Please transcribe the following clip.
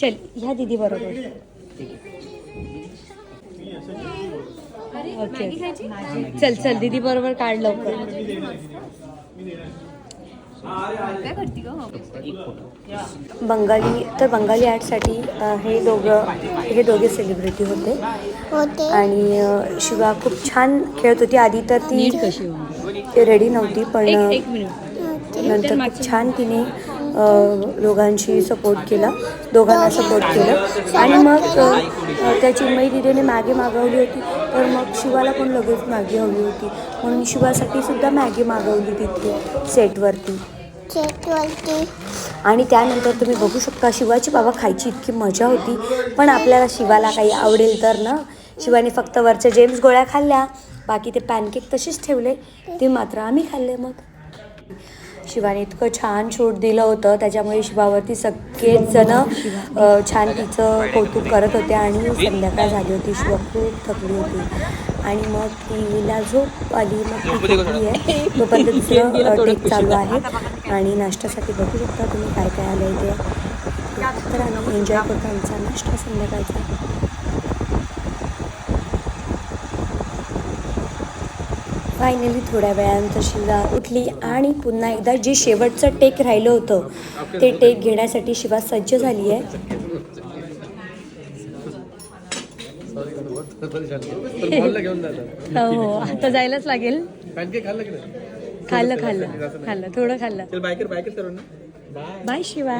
चल ह्या दीदी बरोबर. ओके चल चल दीदी बरोबर काढ लवकर. बंगाली तर बंगाली आर्टसाठी हे दोघं हे दोघे सेलिब्रिटी होते. होते. आणि शिवा खूप छान खेळत होती. आधी तर ती कशी रेडी नव्हती पण अ, एक मिनिट नंतर खूप छान तिने दोघांशी सपोर्ट केला दोघांना सपोर्ट केलं. आणि मग अ, अ, त्या चिन्मयी दिदीने मॅगी मागवली होती. तर मग शिवाला पण लगेच मॅगी हवी होती. म्हणून शिवासाठी सुद्धा मॅगी मागवली तिथे सेटवरती आणि त्यानंतर तुम्ही बघू शकता शिवाची बाबा खायची इतकी मजा होती. पण आपल्याला शिवाला काही आवडेल तर ना? शिवाने फक्त वरच्या जेम्स गोळ्या खाल्ल्या. बाकी ते पॅनकेक तसेच ठेवले. ते मात्र आम्ही खाल्ले मग. शिवाने इतकं छान शूट दिलं होतं. त्याच्यामुळे शिवावरती सगळेच जण छान तिचं कौतुक करत होते आणि संध्याकाळ झाली होती. शिवा खूप थकली होती. आणि मग तिला झोप आली. मग ती आहे तोपर्यंत दुसरं टेक चालू आहे आणि नाश्त्यासाठी बघू शकता तुम्ही काय काय आलं आहे ते. तर आम्ही एन्जॉय करतो आमचा नाश्ता संध्याकाळचा. फायनली थोड्या वेळानंतर शिवा उठली आणि पुन्हा एकदा जे शेवटचं टेक राहिलं होतं ते टेक घेण्यासाठी शिवा सज्ज झाली आहे. जातात हो. आता जायलाच लागेल. खाल्लं खाल्लं खाल्लं. खाल्लं थोडं खाल्लं. चल बायकर बायकर करू ना बाय शिवा.